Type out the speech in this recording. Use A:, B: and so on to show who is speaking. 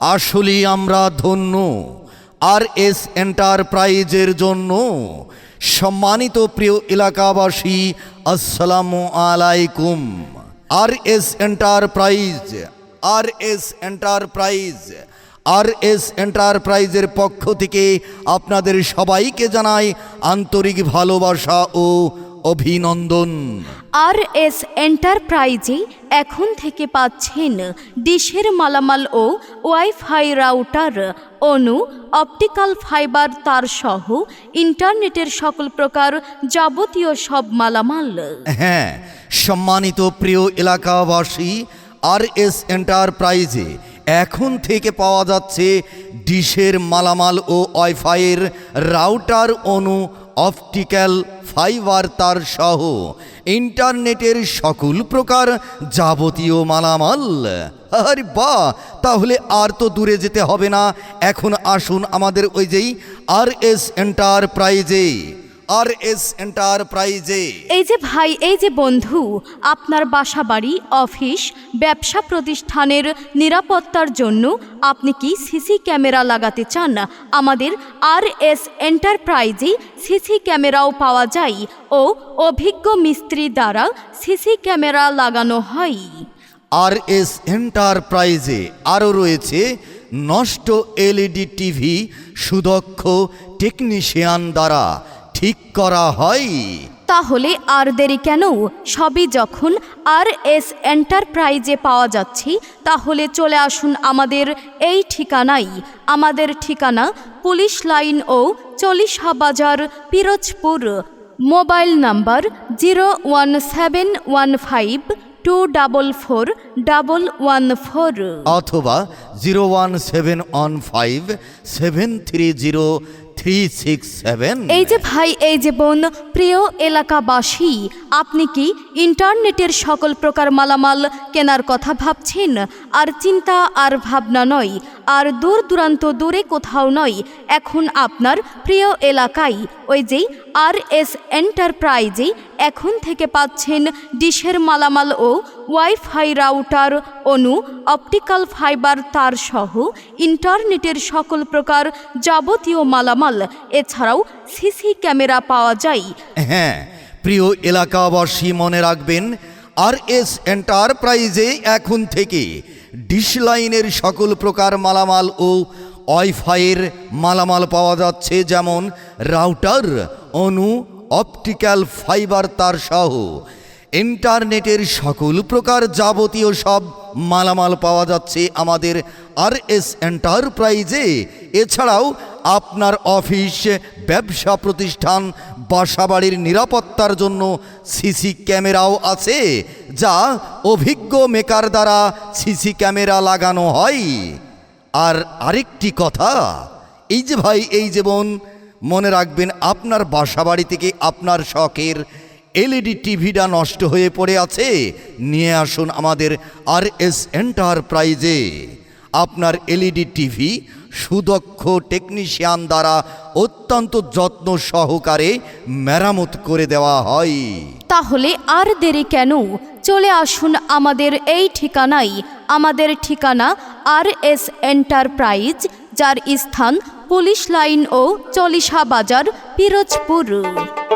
A: আসলেই আমরা ধন্য। আর এস এন্টারপ্রাইজের জন্য সম্মানিত প্রিয় এলাকাবাসী, আসসালামু আলাইকুম। R S enterprise R S enterprise R S এন্টারপ্রাইজের পক্ষ থেকে আপনাদের সবাইকে জানাই আন্তরিক ভালোবাসা ও অভিনন্দন।
B: আর এস এন্টারপ্রাইজে এখন থেকে পাচ্ছেন ডিশের মালামাল ও ওয়াইফাই রাউটার। অনু অপটিক্যাল ফাইবার তার সহ ইন্টারনেটের সকল প্রকার যাবতীয় সব মালামাল।
A: হ্যাঁ সম্মানিত প্রিয় এলাকাবাসী আর এস এন্টারপ্রাইজে এখন থেকে পাওয়া যাচ্ছে ডিশের মালামাল ও ওয়াইফাইয়ের রাউটার অনু অপটিক্যাল ফাইবার তার সহ ইন্টারনেটের সকল প্রকার যাবতীয় মালামাল। আরে বা তাহলে আর তো দূরে যেতে হবে না। এখন আসুন আমাদের ওই যেই আর এস এন্টারপ্রাইজে। আর এস এন্টারপ্রাইজে
B: এই যে ভাই এই যে বন্ধু আপনার বাসা বাড়ি অফিস ব্যবসা প্রতিষ্ঠানের নিরাপত্তার জন্য আপনি কি সিসি ক্যামেরা লাগাতে চান? আমাদের আর এস এন্টারপ্রাইজে সিসি ক্যামেরাও পাওয়া যায় ও অভিজ্ঞ মিস্ত্রি দ্বারা সিসি ক্যামেরা লাগানো হয়।
A: আর এস এন্টারপ্রাইজে আরও রয়েছে নষ্ট এলইডি টিভি সুদক্ষ টেকনিশিয়ান দ্বারা ঠিক করা হয়।
B: তাহলে আর দেরি কেন? সবই যখন আর এস এন্টারপ্রাইজে পাওয়া যাচ্ছে তাহলে চলে আসুন আমাদের এই ঠিকানায়। আমাদের ঠিকানা পুলিশ লাইন ও চল্লিশা বাজার Pirojpur. Mobile number zero one seven one five two double four double one four.
A: অথবা zero one seven one five seven three zero
B: এই যে ভাই, এই যে বোন, প্রিয় এলাকাবাসী, আপনি কি ইন্টারনেটের সকল প্রকার মালামাল কেনার কথা ভাবছেন? আর চিন্তা আর ভাবনা নয়, আর দূর দূরান্ত দূরে কোথাও নয়, এখন আপনার প্রিয় এলাকায় ওই যেই আর এস এন্টারপ্রাইজে এখন থেকে পাচ্ছেন ডিশের মালামাল ও ওয়াইফাই রাউটার, অনু, অপটিক্যাল ফাইবার তার সহ ইন্টারনেটের সকল প্রকার যাবতীয় মালামাল। এছাড়াও সিসি ক্যামেরা পাওয়া যায়।
A: হ্যাঁ প্রিয় এলাকাবাসী মনে রাখবেন আর এস এন্টারপ্রাইজে এখন থেকে ডিশ লাইনের সকল প্রকার মালামাল ও ওয়াইফাইয়ের মালামাল পাওয়া যাচ্ছে, যেমন রাউটার অনু অপটিক্যাল ফাইবার তার সহ। ইন্টারনেটের সকল প্রকার যাবতীয় সব মালামাল পাওয়া যাচ্ছে আমাদের আর এস এন্টারপ্রাইজে এছাড়াও আপনার অফিস ব্যবসা প্রতিষ্ঠান, বাসাবাড়ির নিরাপত্তার জন্য সিসি ক্যামেরাও আছে, যা অভিজ্ঞ মেকার দ্বারা সিসি ক্যামেরা লাগানো হয়। আর আরেকটি কথা, এই যে ভাই, এই যে বোন, মনে রাখবেন আপনার বাসাবাড়ি থেকে আপনার শখের এলইডি টিভিটা নষ্ট হয়ে পড়ে আছে। নিয়ে আসুন আমাদের আর এস এন্টারপ্রাইজে। আপনার এলইডি টিভি সুদক্ষ টেকনিশিয়ান দ্বারা অত্যন্ত যত্ন সহকারে মেরামত করে দেওয়া হয়।
B: তাহলে আর দেরি কেন? চলে আসুন আমাদের এই ঠিকানায়। আমাদের ঠিকানা আর এস এন্টারপ্রাইজ যার স্থান পুলিশ লাইন ও চলিশা বাজার, পিরোজপুর।